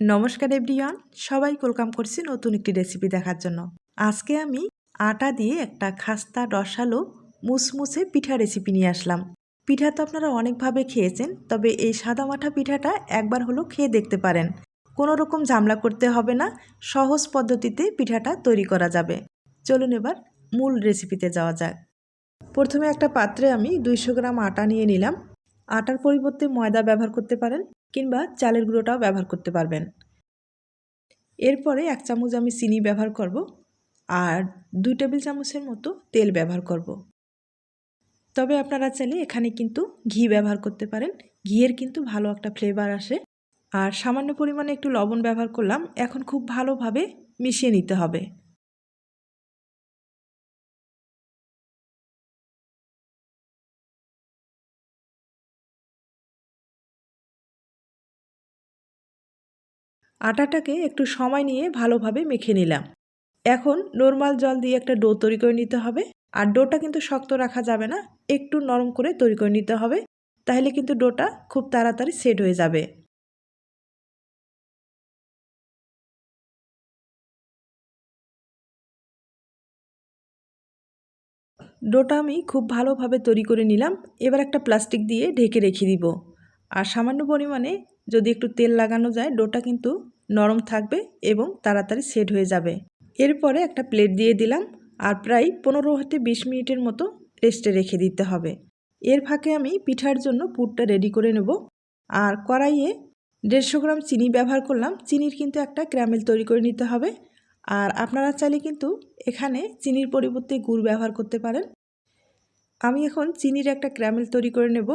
নমস্কার এভরিওয়ান সবাই ওয়েলকাম করছি নতুন একটি রেসিপি দেখার জন্য। আজকে আমি আটা দিয়ে একটা খাস্তা রসালো মুসমুসে পিঠা রেসিপি নিয়ে আসলাম। পিঠা তো আপনারা অনেকভাবে খেয়েছেন, তবে এই সাদা মাঠা পিঠাটা একবার হলো খেয়ে দেখতে পারেন। কোনো রকম ঝামলা করতে হবে না, সহজ পদ্ধতিতে পিঠাটা তৈরি করা যাবে। চলুন এবার মূল রেসিপিতে যাওয়া যাক। প্রথমে একটা পাত্রে আমি দুইশো গ্রাম আটা নিয়ে নিলাম। আটার পরিবর্তে ময়দা ব্যবহার করতে পারেন। কিংবা চালের গুঁড়োটাও ব্যবহার করতে পারবেন। এরপরে এক চামচ আমি চিনি ব্যবহার করব আর দুই টেবিল চামচের মতো তেল ব্যবহার করব। তবে আপনারা চাইলে এখানে কিন্তু ঘি ব্যবহার করতে পারেন। ঘিয়ের কিন্তু ভালো একটা ফ্লেভার আসে। আর সামান্য পরিমাণে একটু লবণ ব্যবহার করলাম, এখন খুব ভালোভাবে মিশিয়ে নিতে হবে। আটাটাকে একটু সময় নিয়ে ভালোভাবে মেখে নিলাম। এখন নর্মাল জল দিয়ে একটা ডো তৈরি করে নিতে হবে। আর ডোটা কিন্তু শক্ত রাখা যাবে না, একটু নরম করে তৈরি করে নিতে হবে। তাহলে কিন্তু ডোটা খুব তাড়াতাড়ি সেট হয়ে যাবে। ডোটা আমি খুব ভালোভাবে তৈরি করে নিলাম। এবার একটা প্লাস্টিক দিয়ে ঢেকে রেখে দিব। আর সামান্য পরিমাণে যদি একটু তেল লাগানো যায়, ডোটা কিন্তু নরম থাকবে এবং তাড়াতাড়ি সেট হয়ে যাবে। এরপরে একটা প্লেট দিয়ে দিলাম আর প্রায় পনেরো হতে বিশ মিনিটের মতো রেস্টে রেখে দিতে হবে। এর ফাঁকে আমি পিঠার জন্য পুরটা রেডি করে নেব। আর কড়াইয়ে দেড়শো গ্রাম চিনি ব্যবহার করলাম। চিনির কিন্তু একটা ক্যারামেল তৈরি করে নিতে হবে। আর আপনারা চাইলে কিন্তু এখানে চিনির পরিবর্তে গুড় ব্যবহার করতে পারেন। আমি এখন চিনির একটা ক্যারামেল তৈরি করে নেব।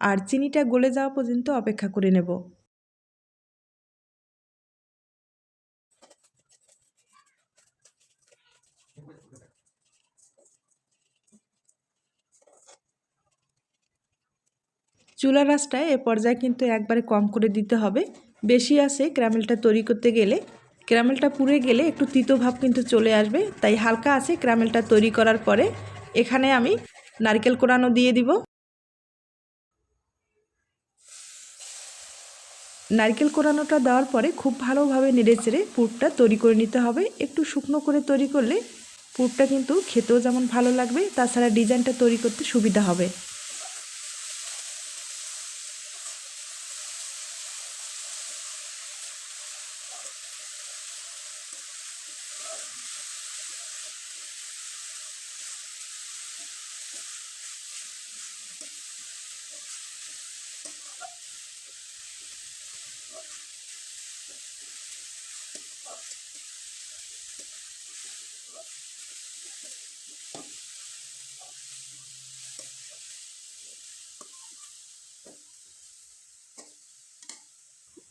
আর চিনিটা গলে যাওয়া পর্যন্ত অপেক্ষা করে নেব। চুলা রাসটায় এ পর্যায়ে কিন্তু একবারে কম করে দিতে হবে। বেশি আসে ক্যারামেলটা তৈরি করতে গেলে। ক্যারামেলটা পুড়ে গেলে একটু তিতো ভাব কিন্তু চলে আসবে। তাই হালকা আছে ক্যারামেলটা তৈরি করার পরে। এখানে আমি নারকেল কোরানো দিয়ে দিব। নারকেল কোরানোটা দেওয়ার পরে খুব ভালোভাবে নেড়ে চেড়ে পুরটা তৈরি করে নিতে হবে। একটু শুকনো করে তৈরি করলে পুরটা কিন্তু খেতেও যেমন ভালো লাগবে, তাছাড়া ডিজাইনটা তৈরি করতে সুবিধা হবে।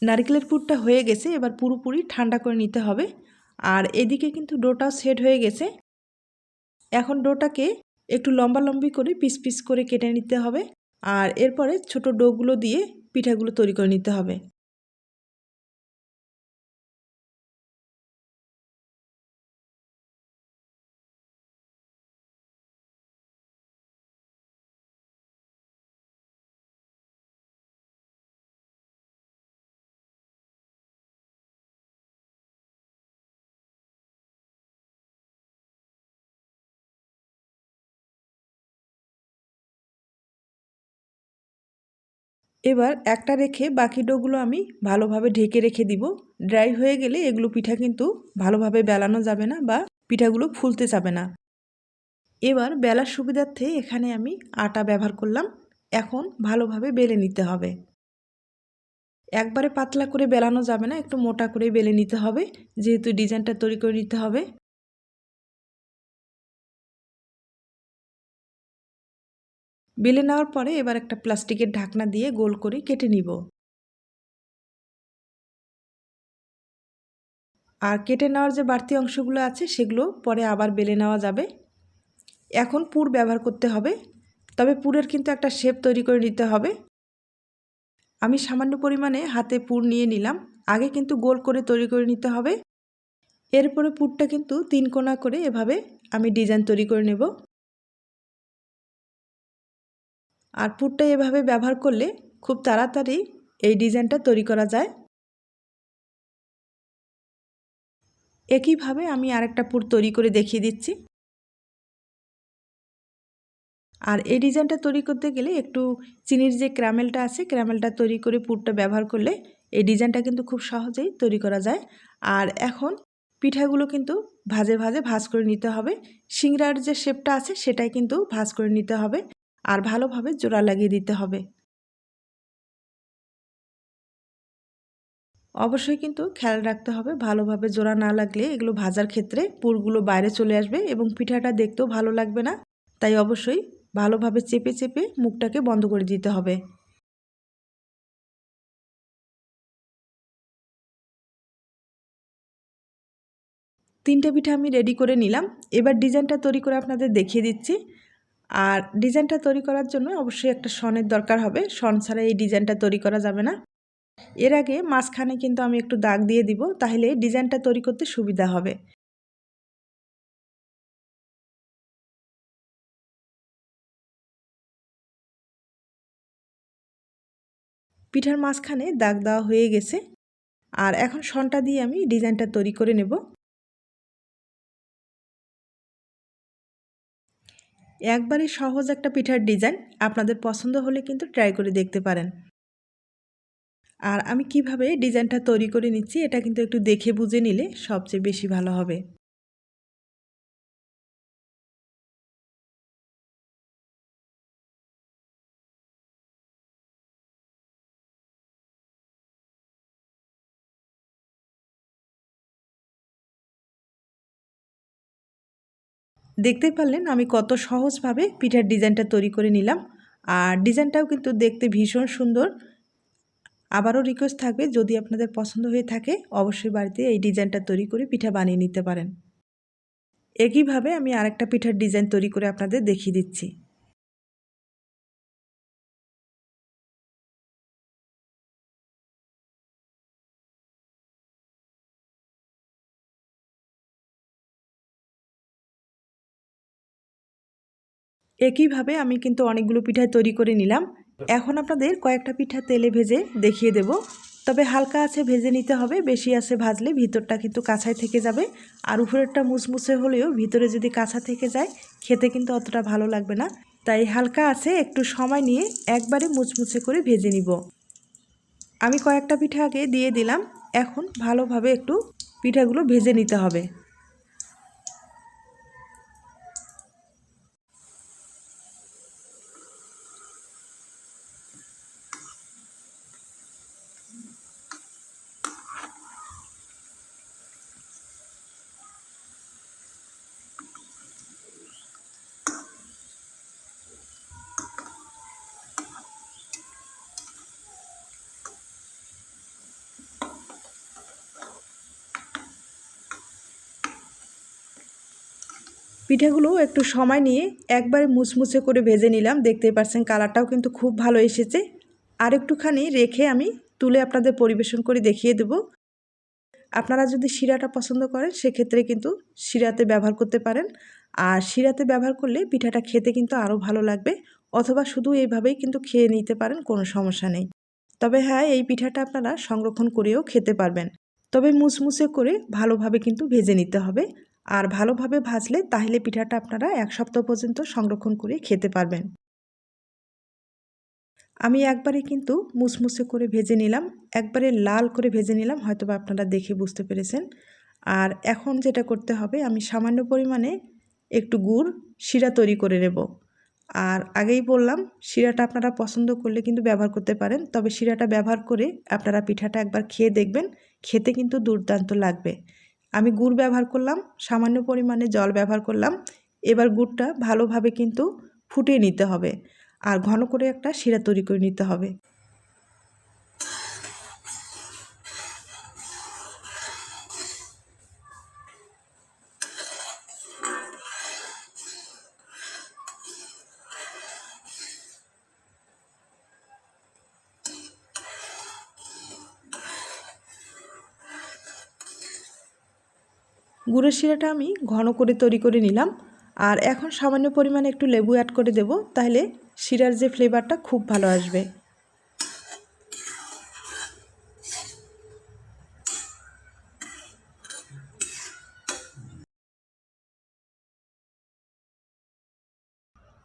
নারকেলের পুরটা হয়ে গেছে, এবার পুরোপুরি ঠান্ডা করে নিতে হবে। আর এদিকে কিন্তু ডোটা সেট হয়ে গেছে। এখন ডোটাকে একটু লম্বা লম্বি করে পিস পিস করে কেটে নিতে হবে। আর এরপরে ছোট ডোগুলো দিয়ে পিঠাগুলো তৈরি করে নিতে হবে। এবার একটা রেখে বাকি ডোগুলো আমি ভালোভাবে ঢেকে রেখে দিব। ড্রাই হয়ে গেলে এগুলো পিঠা কিন্তু ভালোভাবে বেলানো যাবে না বা পিঠাগুলো ফুলতে যাবে না। এবার বেলার সুবিধার্থে এখানে আমি আটা ব্যবহার করলাম। এখন ভালোভাবে বেলে নিতে হবে। একবারে পাতলা করে বেলানো যাবে না, একটু মোটা করে বেলে নিতে হবে। যেহেতু ডিজাইনটা তৈরি করে নিতে হবে। বেলে নেওয়ার পরে এবার একটা প্লাস্টিকের ঢাকনা দিয়ে গোল করে কেটে নিব। আর কেটে নেওয়ার যে বাড়তি অংশগুলো আছে সেগুলো পরে আবার বেলে নেওয়া যাবে। এখন পুর ব্যবহার করতে হবে, তবে পুরের কিন্তু একটা শেপ তৈরি করে নিতে হবে। আমি সামান্য পরিমাণে হাতে পুর নিয়ে নিলাম, আগে কিন্তু গোল করে তৈরি করে নিতে হবে। এরপরে পুরটা কিন্তু তিন কোনা করে এভাবে আমি ডিজাইন তৈরি করে নেব। আর পুরটা এভাবে ব্যবহার করলে খুব তাড়াতাড়ি এই ডিজাইনটা তৈরি করা যায়। একইভাবে আমি আরেকটা পুর তৈরি করে দেখিয়ে দিচ্ছি। আর এই ডিজাইনটা তৈরি করতে গেলে একটু চিনির যে ক্যারামেলটা আছে, ক্যারামেলটা তৈরি করে পুরটা ব্যবহার করলে এই ডিজাইনটা কিন্তু খুব সহজেই তৈরি করা যায়। আর এখন পিঠাগুলো কিন্তু ভাজে ভাজে ভাজ করে নিতে হবে। সিংড়ার যে শেপটা আছে সেটাই কিন্তু ভাজ করে নিতে হবে। আর ভালোভাবে জোড়া লাগিয়ে দিতে হবে। অবশ্যই কিন্তু খেয়াল রাখতে হবে ভালোভাবে জোড়া না লাগলে এগুলো ভাজার ক্ষেত্রে পুরগুলো বাইরে চলে আসবে এবং পিঠাটা দেখতেও ভালো লাগবে না। তাই অবশ্যই ভালোভাবে চেপে চেপে মুখটাকে বন্ধ করে দিতে হবে। তিনটে পিঠা আমি রেডি করে নিলাম। এবার ডিজাইনটা তৈরি করে আপনাদের দেখিয়ে দিচ্ছি। আর ডিজাইনটা তৈরি করার জন্য অবশ্যই একটা সনের দরকার হবে। সন ছাড়া এই ডিজাইনটা তৈরি করা যাবে না। এর আগে মাঝখানে কিন্তু আমি একটু দাগ দিয়ে দিব, তাহলে ডিজাইনটা তৈরি করতে সুবিধা হবে। পিঠার মাঝখানে দাগ দেওয়া হয়ে গেছে। আর এখন সনটা দিয়ে আমি ডিজাইনটা তৈরি করে নেব। একবারে সহজ একটা পিঠার ডিজাইন আপনাদের পছন্দ হলে কিন্তু ট্রাই করে দেখতে পারেন। আর আমি কীভাবে ডিজাইনটা তৈরি করে নিচ্ছি এটা কিন্তু একটু দেখে বুঝে নিলে সবচেয়ে বেশি ভালো হবে। দেখতে পারলেন আমি কত সহজভাবে পিঠার ডিজাইনটা তৈরি করে নিলাম। আর ডিজাইনটাও কিন্তু দেখতে ভীষণ সুন্দর। আবারও রিকোয়েস্ট থাকবে, যদি আপনাদের পছন্দ হয়ে থাকে, অবশ্যই বাড়িতে এই ডিজাইনটা তৈরি করে পিঠা বানিয়ে নিতে পারেন। একইভাবে আমি আরেকটা পিঠার ডিজাইন তৈরি করে আপনাদের দেখিয়ে দিচ্ছি। একইভাবে আমি কিন্তু অনেকগুলো পিঠাই তৈরি করে নিলাম। এখন আপনাদের কয়েকটা পিঠা তেলে ভেজে দেখিয়ে দেব। তবে হালকা আছে ভেজে নিতে হবে, বেশি আছে ভাজলে ভিতরটা কিন্তু কাঁচায় থেকে যাবে। আর উপরেরটা মুসমুসে হলেও ভিতরে যদি কাঁচা থেকে যায়, খেতে কিন্তু অতটা ভালো লাগবে না। তাই হালকা আছে, একটু সময় নিয়ে একবারে মুচমুচে করে ভেজে নিব। আমি কয়েকটা পিঠা আগে দিয়ে দিলাম। এখন ভালোভাবে একটু পিঠাগুলো ভেজে নিতে হবে। পিঠাগুলো একটু সময় নিয়ে একবারে মুচমুচে করে ভেজে নিলাম। দেখতেই পাচ্ছেন কালারটাও কিন্তু খুব ভালো এসেছে। আর একটুখানি রেখে আমি তুলে আপনাদের পরিবেশন করে দেখিয়ে দেব। আপনারা যদি শিরাটা পছন্দ করেন, সেক্ষেত্রে কিন্তু শিরাতে ব্যবহার করতে পারেন। আর শিরাতে ব্যবহার করলে পিঠাটা খেতে কিন্তু আরও ভালো লাগবে। অথবা শুধু এইভাবেই কিন্তু খেয়ে নিতে পারেন, কোনো সমস্যা নেই। তবে হ্যাঁ এই পিঠাটা আপনারা সংরক্ষণ করেও খেতে পারবেন। তবে মুচমুচে করে ভালোভাবে কিন্তু ভেজে নিতে হবে। আর ভালোভাবে ভাজলে তাহলে পিঠাটা আপনারা এক সপ্তাহ পর্যন্ত সংরক্ষণ করে খেতে পারবেন। আমি একবারে কিন্তু মুসমুসে করে ভেজে নিলাম। একবারে লাল করে ভেজে নিলাম হয়তো বা আপনারা দেখে বুঝতে পেরেছেন। আর এখন যেটা করতে হবে, আমি সামান্য পরিমাণে একটু গুড়, শিরা তৈরি করে নেব। আর আগেই বললাম, শিরাটা আপনারা পছন্দ করলে কিন্তু ব্যবহার করতে পারেন। তবে শিরাটা ব্যবহার করে আপনারা পিঠাটা একবার খেয়ে দেখবেন। খেতে কিন্তু দুর্দান্ত লাগবে। আমি গুড় ব্যবহার করলাম, সামান্য পরিমাণে জল ব্যবহার করলাম। এবার গুড়টা ভালোভাবে কিন্তু ফুটিয়ে নিতে হবে। আর ঘন করে একটা শিরা তৈরি করে নিতে হবে। গুঁড়ো শিরাটা আমি ঘন করে তৈরি করে নিলাম। আর এখন সামান্য পরিমাণে একটু লেবু অ্যাড করে দেব, তাহলে শিরার যে ফ্লেভারটা খুব ভালো আসবে।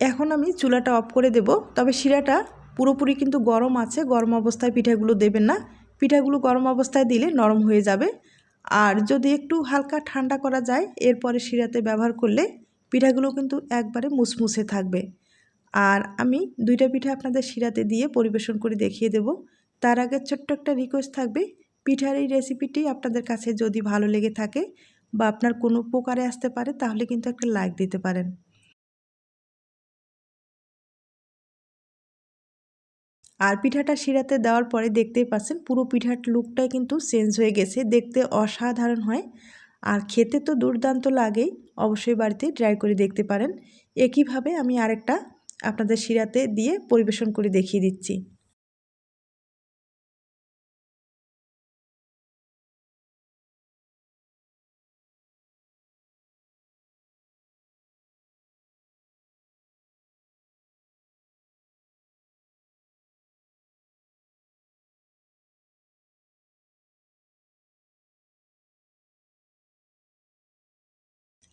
এখন আমি চুলাটা অফ করে দেব। তবে শিরাটা পুরোপুরি কিন্তু গরম আছে, গরম অবস্থায় পিঠাগুলো দেবেন না। পিঠাগুলো গরম অবস্থায় দিলে নরম হয়ে যাবে। আর যদি একটু হালকা ঠান্ডা করা যায়, এরপরে শিরাতে ব্যবহার করলে পিঠাগুলো কিন্তু একবারে মুসমুসে থাকবে। আর আমি দুইটা পিঠা আপনাদের শিরাতে দিয়ে পরিবেশন করে দেখিয়ে দেব। তার আগে ছোট্ট একটা রিকোয়েস্ট থাকবে, পিঠার এই রেসিপিটি আপনাদের কাছে যদি ভালো লেগে থাকে বা আপনার কোনো উপকারে আসতে পারে, তাহলে কিন্তু একটা লাইক দিতে পারেন। আর পিঠাটা শিরাতে দেওয়ার পরে দেখতেই পাচ্ছেন, পুরো পিঠার লুকটাই কিন্তু চেঞ্জ হয়ে গেছে। দেখতে অসাধারণ হয়। আর খেতে তো দুর্দান্ত লাগেই, অবশ্যই বাড়িতে ট্রাই করে দেখতে পারেন। একইভাবে আমি আরেকটা আপনাদের শিরাতে দিয়ে পরিবেশন করে দেখিয়ে দিচ্ছি।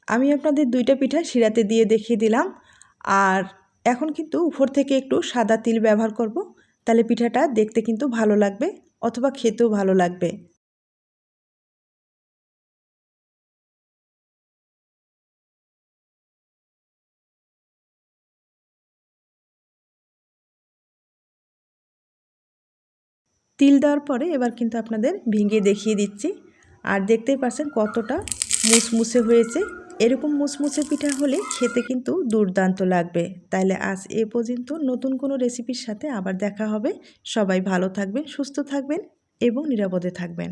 আমি আপনাদের দুইটা পিঠা শিরাতে দিয়ে দেখিয়ে দিলাম। আর এখন কিন্তু উপর থেকে একটু সাদা তিল ব্যবহার করব। তাহলে পিঠাটা দেখতে কিন্তু ভালো লাগবে অথবা খেতেও ভালো লাগবে। তিল দেওয়ার পরে এবার কিন্তু আপনাদের ভেঙে দেখিয়ে দিচ্ছি। আর দেখতেই পাচ্ছেন কতটা মুসমুসে হয়েছে। এরকম মুচমুচে পিঠা হলে খেতে কিন্তু দুর্দান্ত লাগবে। তাহলে আজ এ পর্যন্ত নতুন কোনো রেসিপির সাথে আবার দেখা হবে। সবাই ভালো থাকবেন, সুস্থ থাকবেন এবং নিরাপদে থাকবেন।